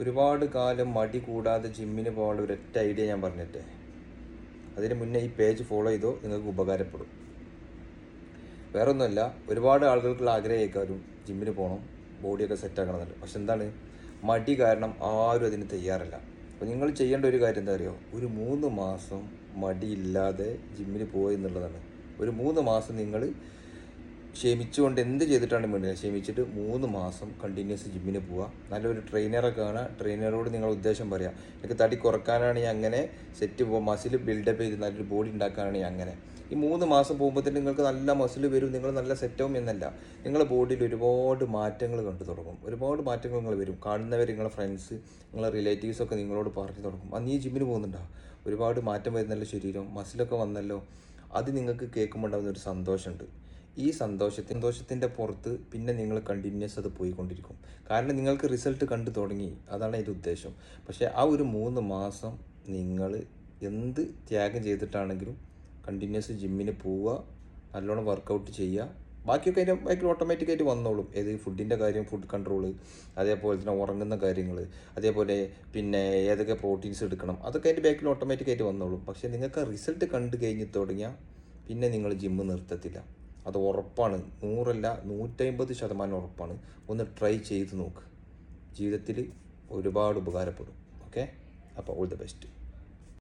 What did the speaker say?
ഒരുപാട് കാലം മടി കൂടാതെ ജിമ്മിന് പോകാനുള്ള ഒരൊറ്റ ഐഡിയ ഞാൻ പറഞ്ഞിട്ടേ. അതിന് മുന്നേ ഈ പേജ് ഫോളോ ചെയ്തോ നിങ്ങൾക്ക് ഉപകാരപ്പെടും. വേറെ ഒന്നുമല്ല ഒരുപാട് ആളുകൾക്കുള്ള ആഗ്രഹമായിരിക്കും ജിമ്മിന് പോകണം ബോഡിയൊക്കെ സെറ്റ് ആക്കണം എന്നുള്ളത്. പക്ഷെ എന്താണ്? മടി കാരണം ആരും അതിന് തയ്യാറല്ല. അപ്പോൾ നിങ്ങൾ ചെയ്യേണ്ട ഒരു കാര്യം എന്താ അറിയോ? ഒരു മൂന്ന് മാസം മടിയില്ലാതെ ജിമ്മിന് പോയി എന്നുള്ളതാണ്. ഒരു മൂന്ന് മാസം നിങ്ങൾ ക്ഷമിച്ചുകൊണ്ട് എന്ത് ചെയ്തിട്ടാണ് വേണ്ടത് ക്ഷമിച്ചിട്ട് മൂന്ന് മാസം കണ്ടിന്യൂസ് ജിമ്മിന് പോവുക നല്ലൊരു ട്രെയിനറെ കാണുക ട്രെയിനറോട് നിങ്ങൾ ഉദ്ദേശം പറയാം. എനിക്ക് തടി കുറക്കാനാണ് ഞാൻ അങ്ങനെ സെറ്റ് പോകും മസിൽ ബിൽഡപ്പ് ചെയ്ത് നല്ലൊരു ബോഡി ഉണ്ടാക്കാനാണ് ഞാൻ അങ്ങനെ. ഈ മൂന്ന് മാസം പോകുമ്പോഴത്തേന് നിങ്ങൾക്ക് നല്ല മസിൽ വരും. നിങ്ങൾ നല്ല സെറ്റാവും എന്നല്ല. നിങ്ങളുടെ ബോഡിയിൽ ഒരുപാട് മാറ്റങ്ങൾ കണ്ടു തുടങ്ങും. ഒരുപാട് മാറ്റങ്ങൾ നിങ്ങൾ വരും. കാണുന്നവർ നിങ്ങളെ ഫ്രണ്ട്സ് നിങ്ങളെ റിലേറ്റീവ്സ് ഒക്കെ നിങ്ങളോട് പറഞ്ഞു തുടങ്ങും. അന്ന് ഈ ജിമ്മിന് പോകുന്നുണ്ടോ? ഒരുപാട് മാറ്റം വരുന്നല്ലോ ശരീരം. മസിലൊക്കെ വന്നല്ലോ. അത് നിങ്ങൾക്ക് കേൾക്കുമ്പോൾ ഉണ്ടാകുന്ന ഒരു സന്തോഷമുണ്ട്. ഈ സന്തോഷത്തെ സന്തോഷത്തിന്റെ പുറത്ത് പിന്നെ നിങ്ങൾ കണ്ടിന്യൂസ് അത് പോയിക്കൊണ്ടിരിക്കും. കാരണം നിങ്ങൾക്ക് റിസൾട്ട് കണ്ടു തുടങ്ങി. അതാണ് അതിന്റെ ഉദ്ദേശം. പക്ഷേ ആ ഒരു മൂന്ന് മാസം നിങ്ങൾ എന്ത് ത്യാഗം ചെയ്തിട്ടാണെങ്കിലും കണ്ടിന്യൂസ് ജിമ്മിന് പോവുക നല്ലോണം വർക്കൗട്ട് ചെയ്യുക ബാക്കിയൊക്കെ അതിന്റെ ബാക്കിൽ ഓട്ടോമാറ്റിക്കായിട്ട് വന്നോളും. ഏത് ഫുഡിന്റെ കാര്യം ഫുഡ് കൺട്രോൾ അതേപോലെ തന്നെ ഉറങ്ങുന്ന കാര്യങ്ങൾ അതേപോലെ പിന്നെ ഏതൊക്കെ പ്രോട്ടീൻസ് എടുക്കണം അതൊക്കെ അതിന്റെ ബാക്കിൽ ഓട്ടോമാറ്റിക്കായിട്ട് വന്നോളും. പക്ഷേ നിങ്ങൾക്ക് റിസൾട്ട് കണ്ടു കഴിഞ്ഞ് തുടങ്ങിയാൽ പിന്നെ നിങ്ങൾ ജിമ്മ് നിർത്തത്തില്ല. അത് ഉറപ്പാണ്. നൂറല്ല നൂറ്റമ്പത് ശതമാനം ഉറപ്പാണ്. ഒന്ന് ട്രൈ ചെയ്ത് നോക്ക്. ജീവിതത്തിൽ ഒരുപാട് ഉപകാരപ്പെടും. ഓക്കെ അപ്പോൾ ഓൾ ദ ബെസ്റ്റ്